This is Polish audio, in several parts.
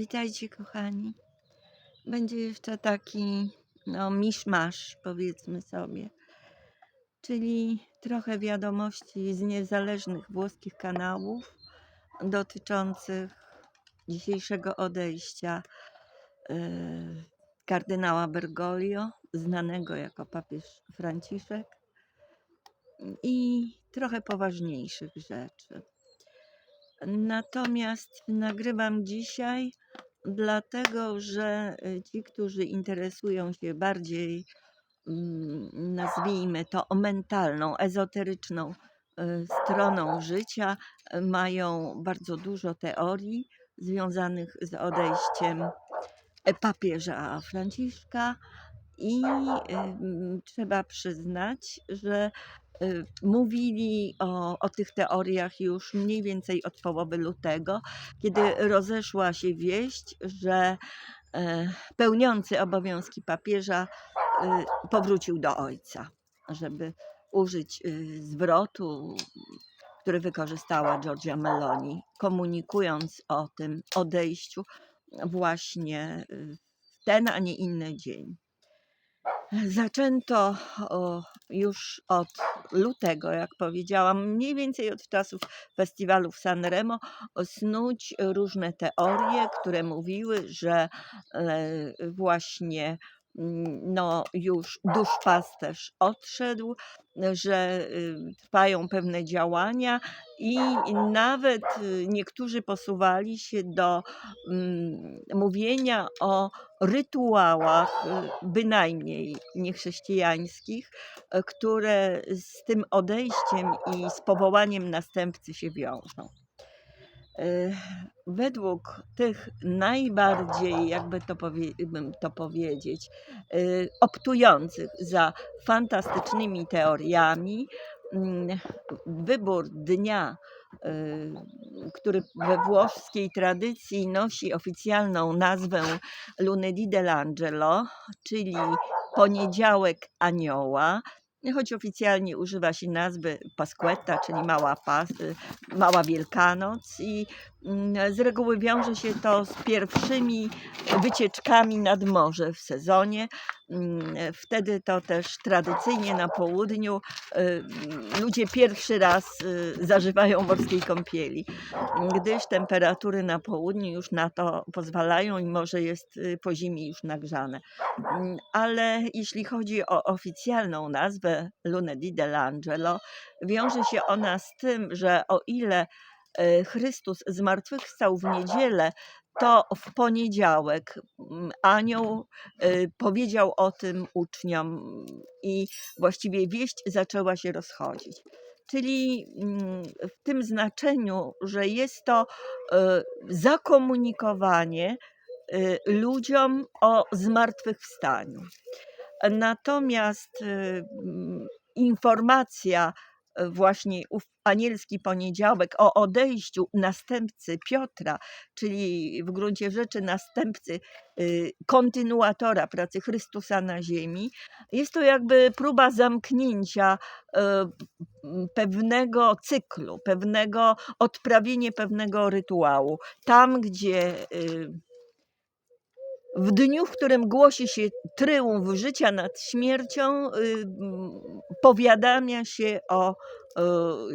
Witajcie kochani. Będzie jeszcze taki no miszmasz powiedzmy sobie. Czyli trochę wiadomości z niezależnych włoskich kanałów dotyczących dzisiejszego odejścia e, kardynała Bergoglio, znanego jako papież Franciszek i trochę poważniejszych rzeczy. Natomiast nagrywam dzisiaj, dlatego że y, ci, którzy interesują się bardziej, mm, nazwijmy to, mentalną, ezoteryczną y, stroną życia, y, mają bardzo dużo teorii związanych z odejściem e, papieża Franciszka i ym, trzeba przyznać, że y, mówili o, o tych teoriach już mniej więcej od połowy lutego, kiedy rozeszła się wieść, że e, pełniący obowiązki papieża y, powrócił do ojca, żeby użyć y, zwrotu, który wykorzystała Giorgia Meloni, komunikując o tym odejściu właśnie y, w ten, a nie inny dzień. Zaczęto już od lutego, jak powiedziałam, mniej więcej od czasów festiwalu w Sanremo, snuć różne teorie, które mówiły, że e, właśnie no, już duszpasterz odszedł, że y, trwają pewne działania i nawet y, niektórzy posuwali się do mm, mówienia o rytuałach, y, bynajmniej niechrześcijańskich, e, które z tym odejściem i z powołaniem następcy się wiążą. E, Według tych najbardziej, jakby to, powie, to powiedzieć, e, optujących za fantastycznymi teoriami, mm, wybór dnia, e, który we włoskiej tradycji nosi oficjalną nazwę Lunedì dell'Angelo, czyli poniedziałek anioła, choć oficjalnie używa się nazwy Pasquetta, czyli mała, pas, mała Wielkanoc i z reguły wiąże się to z pierwszymi wycieczkami nad morze w sezonie. Mm, Wtedy to też tradycyjnie na południu y, ludzie pierwszy raz y, zażywają morskiej kąpieli, gdyż temperatury na południu już na to pozwalają i morze jest y, po zimie już nagrzane. Mm, Ale jeśli chodzi o oficjalną nazwę Lunedì dell'Angelo, wiąże się ona z tym, że o ile Chrystus zmartwychwstał w niedzielę, to w poniedziałek mm, anioł e, powiedział o tym uczniom i właściwie wieść zaczęła się rozchodzić. Czyli mm, w tym znaczeniu, że jest to e, zakomunikowanie e, ludziom o zmartwychwstaniu. Natomiast informacja e, właśnie ów anielski poniedziałek o odejściu następcy Piotra, czyli w gruncie rzeczy następcy y, kontynuatora pracy Chrystusa na ziemi, jest to jakby próba zamknięcia m, pewnego cyklu, pewnego odprawienie pewnego rytuału. Tam, gdzie y, w dniu, w którym głosi się tryumf życia nad śmiercią, y, powiadamia się o e,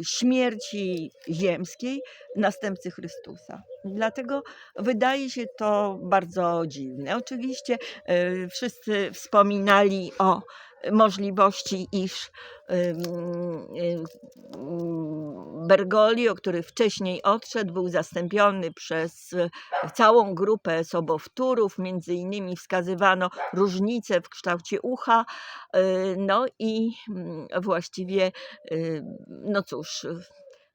śmierci ziemskiej następcy Chrystusa. Dlatego wydaje się to bardzo dziwne. Oczywiście e, wszyscy wspominali o możliwości, iż Bergoglio, który wcześniej odszedł, był zastąpiony przez całą grupę sobowtórów, między innymi wskazywano różnice w kształcie ucha, e, no i właściwie, y, no cóż,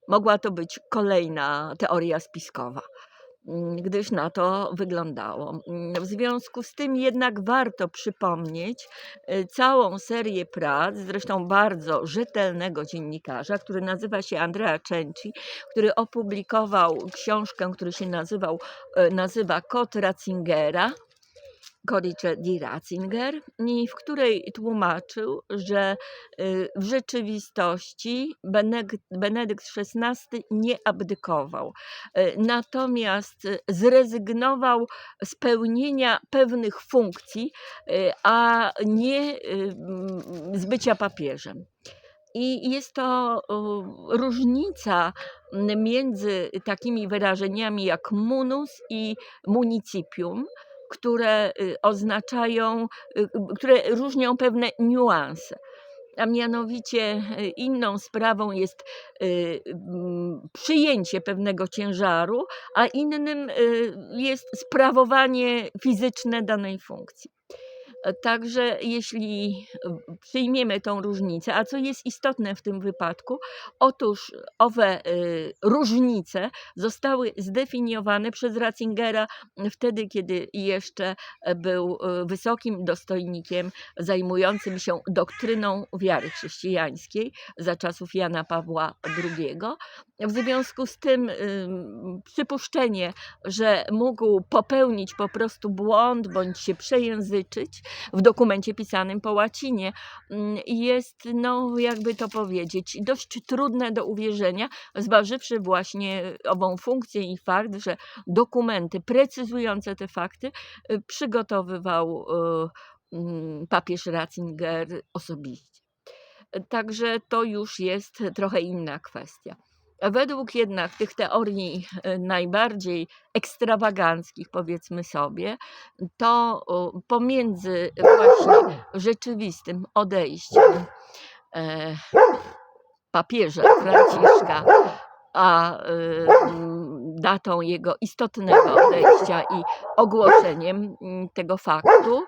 mogła to być kolejna teoria spiskowa gdyż na to wyglądało. Mm, W związku z tym jednak warto przypomnieć y, całą serię prac, zresztą bardzo rzetelnego dziennikarza, który nazywa się Andrea Cenci, który opublikował książkę, który się nazywał, y, nazywa Kot Ratzingera. Codice di Ratzinger, i w której tłumaczył, że y, w rzeczywistości Benedykt, XVI nie abdykował, y, natomiast zrezygnował z pełnienia pewnych funkcji, y, a nie mm, z bycia papieżem. I jest to różnica między takimi wyrażeniami jak munus i municipium, które y, oznaczają, y, y, które różnią pewne niuanse. A mianowicie inną sprawą jest mm, przyjęcie pewnego ciężaru, a innym jest sprawowanie fizyczne danej funkcji. E, Także jeśli y, przyjmiemy tą różnicę, a co jest istotne w tym wypadku, otóż owe y, różnice zostały zdefiniowane przez Ratzingera wtedy, kiedy jeszcze był y, wysokim dostojnikiem zajmującym się doktryną wiary chrześcijańskiej za czasów Jana Pawła II. W związku z tym ym, przypuszczenie, że mógł popełnić po prostu błąd bądź się przejęzyczyć w dokumencie pisanym po łacinie, jest, no jakby to powiedzieć, dość trudne do uwierzenia, zważywszy właśnie ową funkcję i fakt, że dokumenty precyzujące te fakty y, przygotowywał y, papież Ratzinger osobiście. Także to już jest trochę inna kwestia. Według jednak tych teorii e, najbardziej ekstrawaganckich, powiedzmy sobie, to pomiędzy właśnie rzeczywistym odejściem e, papieża Franciszka a mm, datą jego istotnego odejścia i ogłoszeniem mm, tego faktu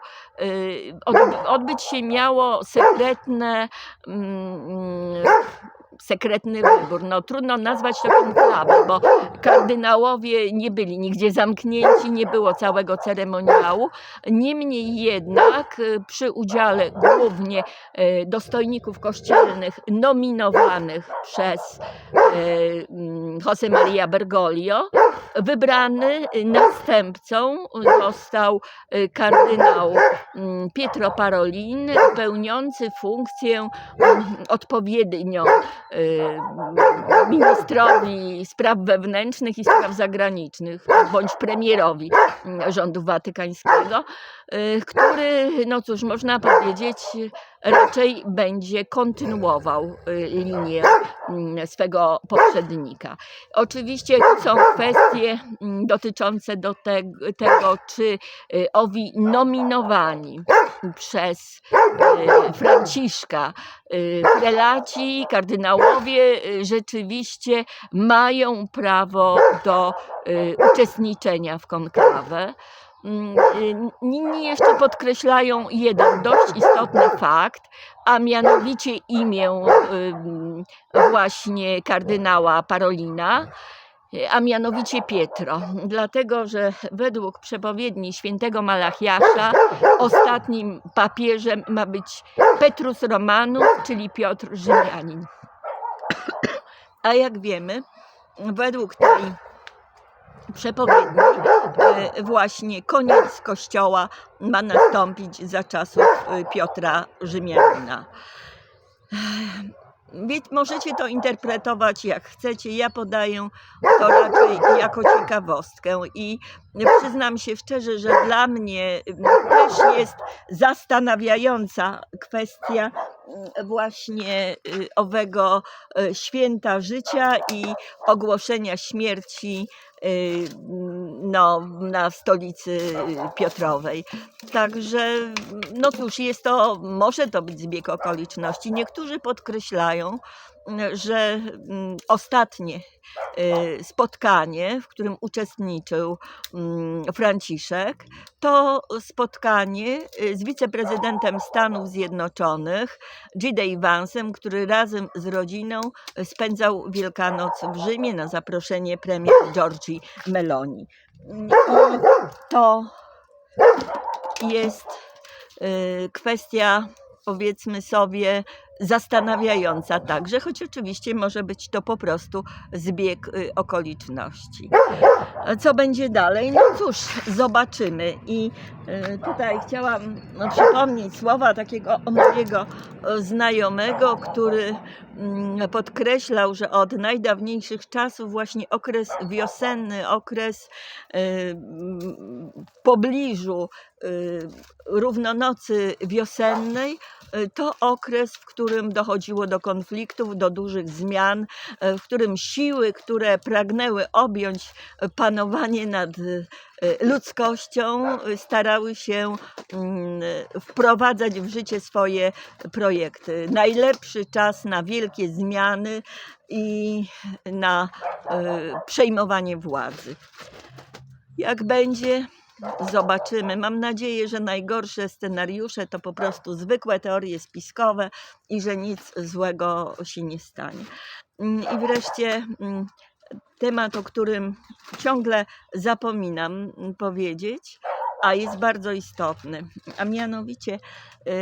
odby- odbyć się miało sekretne mm, sekretny wybór. No trudno nazwać to konklawę, bo kardynałowie nie byli nigdzie zamknięci, nie było całego ceremoniału. Niemniej jednak y, przy udziale głównie y, dostojników kościelnych nominowanych przez y, mm, Jose Maria Bergoglio, wybrany następcą został y, kardynał mm, Pietro Parolin, pełniący funkcję mm, odpowiednią y, ministrowi spraw wewnętrznych i spraw zagranicznych, bądź premierowi mm, rządu watykańskiego, y, który, no cóż, można powiedzieć, raczej będzie kontynuował y, linię swego poprzednika. Oczywiście są kwestie mm, dotyczące do te, tego, czy y, owi nominowani przez y, Franciszka y, prelaci, kardynałowie rzeczywiście mają prawo do uczestniczenia w konklawę. Mm, Inni jeszcze podkreślają jeden dość istotny fakt, a mianowicie imię właśnie kardynała Parolina, a mianowicie Pietro, dlatego że według przepowiedni świętego Malachiasza ostatnim papieżem ma być Petrus Romanus, czyli Piotr Rzymianin. A jak wiemy, według tej przepowiedni e, właśnie koniec kościoła ma nastąpić za czasów e, Piotra Rzymianina. Możecie to interpretować jak chcecie. Ja podaję to raczej jako ciekawostkę i przyznam się szczerze, że dla mnie też jest zastanawiająca kwestia właśnie y, owego y, święta życia i ogłoszenia śmierci no, na stolicy y, Piotrowej. Także, no cóż, jest to, może to być zbieg okoliczności. Niektórzy podkreślają, że mm, ostatnie y, spotkanie, w którym uczestniczył mm, Franciszek, to spotkanie y, z wiceprezydentem Stanów Zjednoczonych, J.D. Vansem, który razem z rodziną spędzał Wielkanoc w Rzymie na zaproszenie premier Giorgi Meloni. I to jest y, kwestia, powiedzmy sobie, zastanawiająca także, choć oczywiście może być to po prostu zbieg y, okoliczności. Co będzie dalej? No cóż, zobaczymy. I y, tutaj chciałam no, przypomnieć słowa takiego mojego znajomego, który mm, podkreślał, że od najdawniejszych czasów właśnie okres wiosenny, okres y, pobliżu równonocy wiosennej, to okres, w którym dochodziło do konfliktów, do dużych zmian, y, w którym siły, które pragnęły objąć panowanie nad y, ludzkością, y, starały się mm, wprowadzać w życie swoje projekty. Najlepszy czas na wielkie zmiany i na y, przejmowanie władzy. Jak będzie, zobaczymy. Mam nadzieję, że najgorsze scenariusze to po prostu zwykłe teorie spiskowe i że nic złego się nie stanie. Mm, I wreszcie mm, temat, o którym ciągle zapominam mm, powiedzieć, a jest bardzo istotny. A mianowicie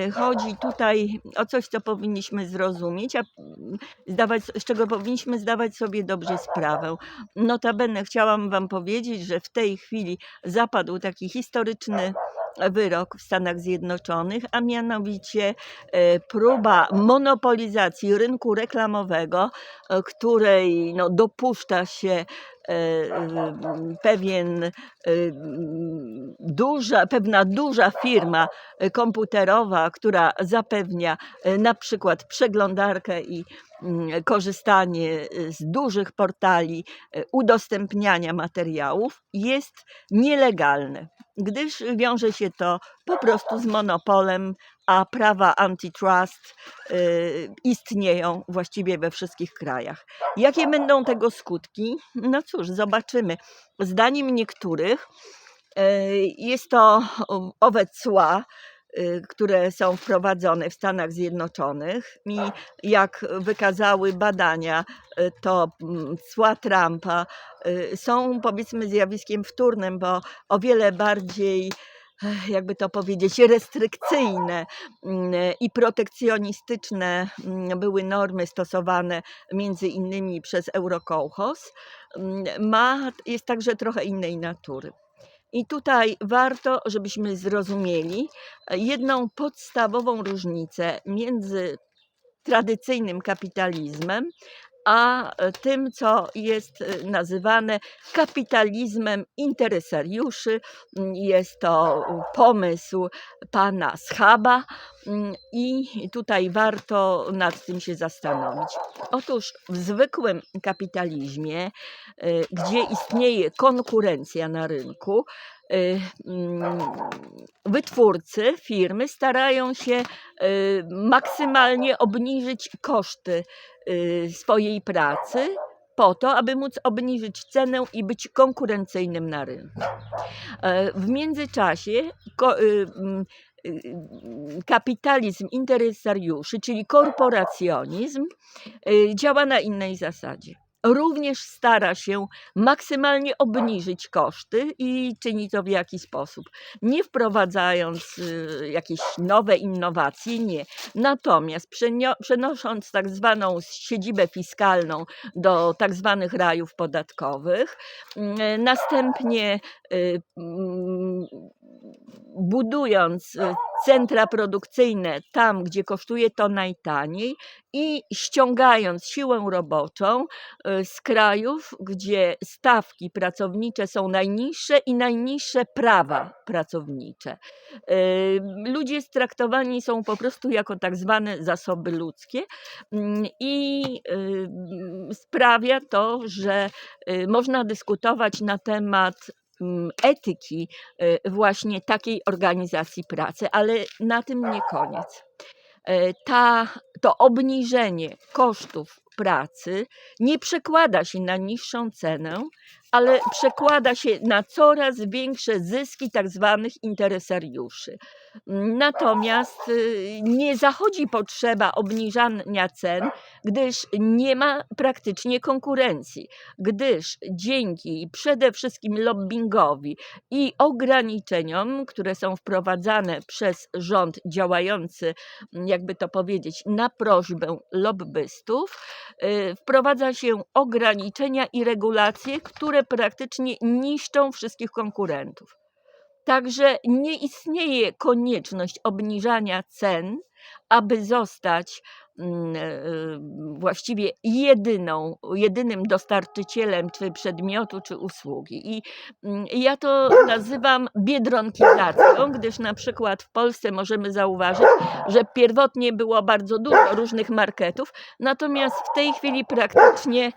y, chodzi tutaj o coś, co powinniśmy zrozumieć, a mm, zdawać, z czego powinniśmy zdawać sobie dobrze sprawę. Notabene chciałam Wam powiedzieć, że w tej chwili zapadł taki historyczny wyrok w Stanach Zjednoczonych, a mianowicie e, próba monopolizacji rynku reklamowego, e, której no, dopuszcza się pewien e, duża, pewna duża firma e, komputerowa, która zapewnia e, na przykład przeglądarkę i korzystanie e, z dużych portali e, udostępniania materiałów jest nielegalne, gdyż wiąże się to po prostu z monopolem, a prawa antitrust y, istnieją właściwie we wszystkich krajach. Jakie będą tego skutki? No cóż, zobaczymy. Zdaniem niektórych y, jest to owe cła, y, które są wprowadzone w Stanach Zjednoczonych i jak wykazały badania, to mm, cła Trumpa są powiedzmy zjawiskiem wtórnym, bo o wiele bardziej jakby to powiedzieć, restrykcyjne mm, i protekcjonistyczne mm, były normy stosowane między innymi przez Eurokołchos, mm, jest także trochę innej natury. I tutaj warto, żebyśmy zrozumieli e, jedną podstawową różnicę między tradycyjnym kapitalizmem, a e, tym, co jest e, nazywane kapitalizmem interesariuszy. Mm, Jest to pomysł pana Schaba mm, i tutaj warto nad tym się zastanowić. Otóż w zwykłym kapitalizmie, e, gdzie istnieje konkurencja na rynku, mm, wytwórcy, firmy starają się maksymalnie obniżyć koszty swojej pracy po to, aby móc obniżyć cenę i być konkurencyjnym na rynku. E, W międzyczasie y, mm, y, y, kapitalizm interesariuszy, czyli korporacjonizm, y, działa na innej zasadzie. Również stara się maksymalnie obniżyć koszty i czyni to w jaki sposób? Nie wprowadzając y, jakieś nowe innowacje, nie. Natomiast przenosząc tak zwaną siedzibę fiskalną do tak zwanych rajów podatkowych, mm, następnie y, mm, budując y, centra produkcyjne tam, gdzie kosztuje to najtaniej i ściągając siłę roboczą y, z krajów, gdzie stawki pracownicze są najniższe i najniższe prawa pracownicze. Y, Ludzie traktowani są po prostu jako tak zwane zasoby ludzkie mm, i y, sprawia to, że można dyskutować na temat mm, etyki właśnie takiej organizacji pracy, ale na tym nie koniec. E, Ta, to obniżenie kosztów pracy nie przekłada się na niższą cenę, ale przekłada się na coraz większe zyski tak zwanych interesariuszy. Natomiast y, nie zachodzi potrzeba obniżania cen, gdyż nie ma praktycznie konkurencji, gdyż dzięki przede wszystkim lobbingowi i ograniczeniom, które są wprowadzane przez rząd działający, jakby to powiedzieć, na prośbę lobbystów, y, wprowadza się ograniczenia i regulacje, które praktycznie niszczą wszystkich konkurentów. Także nie istnieje konieczność obniżania cen, aby zostać mm, e, właściwie jedyną, jedynym dostarczycielem czy przedmiotu, czy usługi. I mm, ja to nazywam biedronkizacją, gdyż na przykład w Polsce możemy zauważyć, że pierwotnie było bardzo dużo różnych marketów, natomiast w tej chwili praktycznie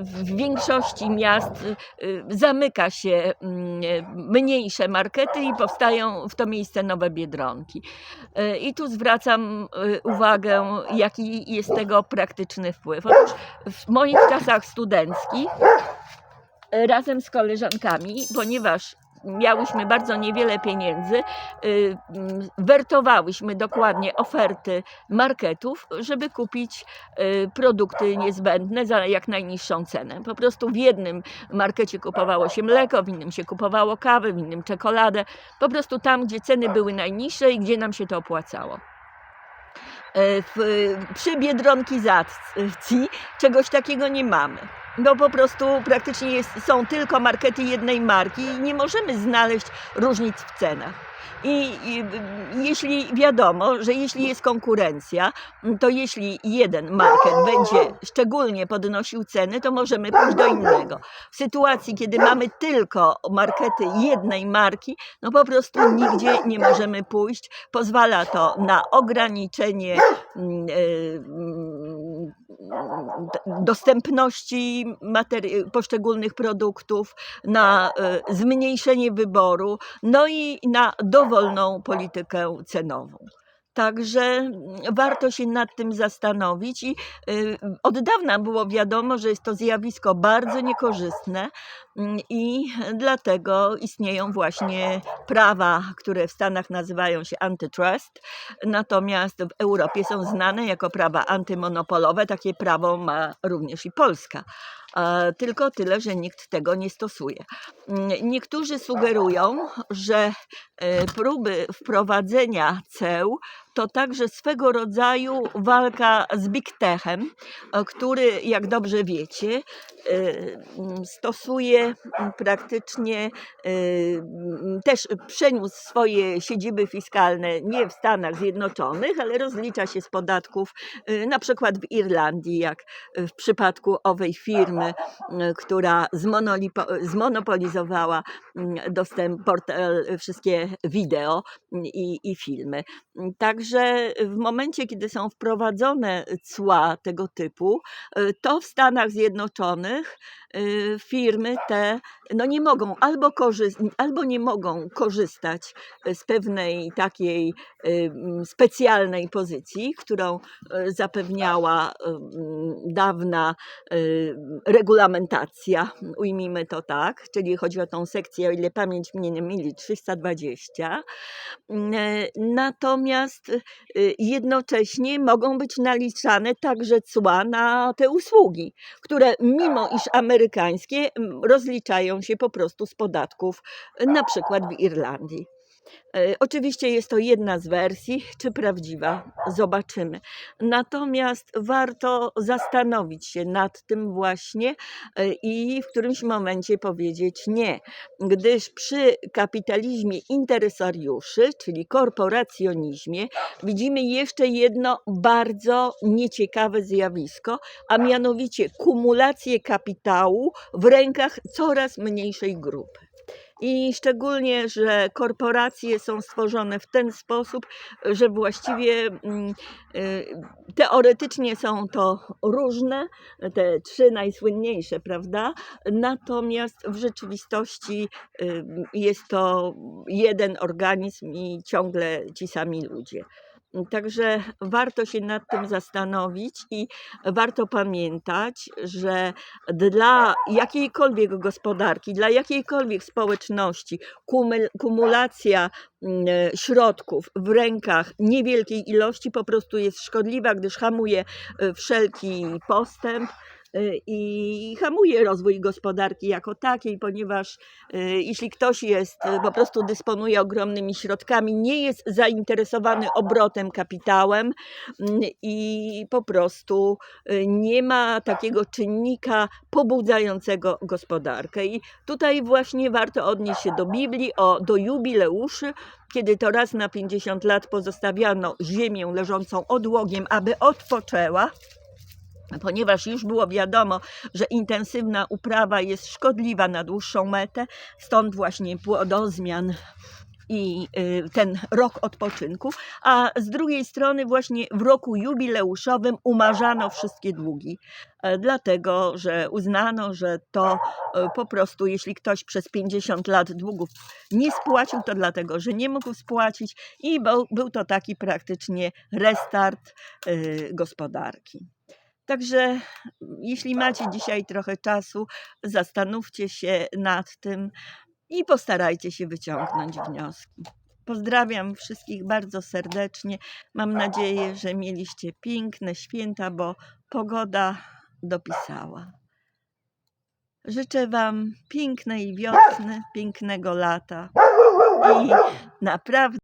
w większości miast y, y, zamyka się mm, mniejsze markety i powstają w to miejsce nowe biedronki. Y, I tu zwracam uwagę, jaki jest tego praktyczny wpływ. Otóż w moich czasach studenckich razem z koleżankami, ponieważ miałyśmy bardzo niewiele pieniędzy, y, mm, wertowałyśmy dokładnie oferty marketów, żeby kupić y, produkty niezbędne za jak najniższą cenę. Po prostu w jednym markecie kupowało się mleko, w innym się kupowało kawę, w innym czekoladę. Po prostu tam, gdzie ceny były najniższe i gdzie nam się to opłacało. E, w, przy biedronkizacji czegoś takiego nie mamy. No po prostu praktycznie jest, są tylko markety jednej marki i nie możemy znaleźć różnic w cenach. I, I jeśli wiadomo, że jeśli jest konkurencja, to jeśli jeden market będzie szczególnie podnosił ceny, to możemy pójść do innego. W sytuacji, kiedy mamy tylko markety jednej marki, no po prostu nigdzie nie możemy pójść. Pozwala to na ograniczenie mm, dostępności poszczególnych produktów, na e, zmniejszenie wyboru, no i na dowolną politykę cenową. Także warto się nad tym zastanowić i y, od dawna było wiadomo, że jest to zjawisko bardzo niekorzystne mm, i dlatego istnieją właśnie prawa, które w Stanach nazywają się antitrust, natomiast w Europie są znane jako prawa antymonopolowe. Takie prawo ma również i Polska. Tylko tyle, że nikt tego nie stosuje. Mm, Niektórzy sugerują, że e, próby wprowadzenia ceł to także swego rodzaju walka z Big Techem, e, który, jak dobrze wiecie, e, stosuje praktycznie e, też przeniósł swoje siedziby fiskalne nie w Stanach Zjednoczonych, ale rozlicza się z podatków na przykład w Irlandii, jak w przypadku owej firmy, która zmonopolizowała dostęp portal wszystkie wideo i, i filmy. Także w momencie, kiedy są wprowadzone cła tego typu, y, to w Stanach Zjednoczonych firmy te no nie mogą albo, albo nie mogą korzystać z pewnej takiej y, mm, specjalnej pozycji, którą y, zapewniała y, mm, dawna y, regulamentacja, ujmijmy to tak, czyli chodzi o tą sekcję, o ile pamięć mnie nie myli, 320. Mm, e, Natomiast y, jednocześnie mogą być naliczane także cła na te usługi, które mimo iż amerykańskie m, rozliczają się po prostu z podatków, na przykład w Irlandii. E, Oczywiście jest to jedna z wersji, czy prawdziwa, zobaczymy. Natomiast warto zastanowić się nad tym właśnie e, i w którymś momencie powiedzieć nie, gdyż przy kapitalizmie interesariuszy, czyli korporacjonizmie, widzimy jeszcze jedno bardzo nieciekawe zjawisko, a mianowicie kumulację kapitału w rękach coraz mniejszej grupy. I szczególnie, że korporacje są stworzone w ten sposób, że właściwie mm, y, teoretycznie są to różne, te trzy najsłynniejsze, prawda? Natomiast w rzeczywistości y, jest to jeden organizm i ciągle ci sami ludzie. Także warto się nad tym zastanowić i warto pamiętać, że dla jakiejkolwiek gospodarki, dla jakiejkolwiek społeczności kumul- kumulacja mm, środków w rękach niewielkiej ilości po prostu jest szkodliwa, gdyż hamuje e, wszelki postęp i hamuje rozwój gospodarki jako takiej, ponieważ e, jeśli ktoś jest, e, po prostu dysponuje ogromnymi środkami, nie jest zainteresowany obrotem kapitałem i po prostu nie ma takiego czynnika pobudzającego gospodarkę. I tutaj właśnie warto odnieść się do Biblii, o, do jubileuszy, kiedy to raz na 50 lat pozostawiano ziemię leżącą odłogiem, aby odpoczęła ponieważ już było wiadomo, że intensywna uprawa jest szkodliwa na dłuższą metę, stąd właśnie płodozmian i y, ten rok odpoczynku, a z drugiej strony właśnie w roku jubileuszowym umarzano wszystkie długi, e, dlatego że uznano, że to e, po prostu jeśli ktoś przez 50 lat długów nie spłacił, to dlatego, że nie mógł spłacić i był, to taki praktycznie restart y, gospodarki. Także jeśli macie dzisiaj trochę czasu, zastanówcie się nad tym i postarajcie się wyciągnąć wnioski. Pozdrawiam wszystkich bardzo serdecznie. Mam nadzieję, że mieliście piękne święta, bo pogoda dopisała. Życzę Wam pięknej wiosny, pięknego lata i naprawdę.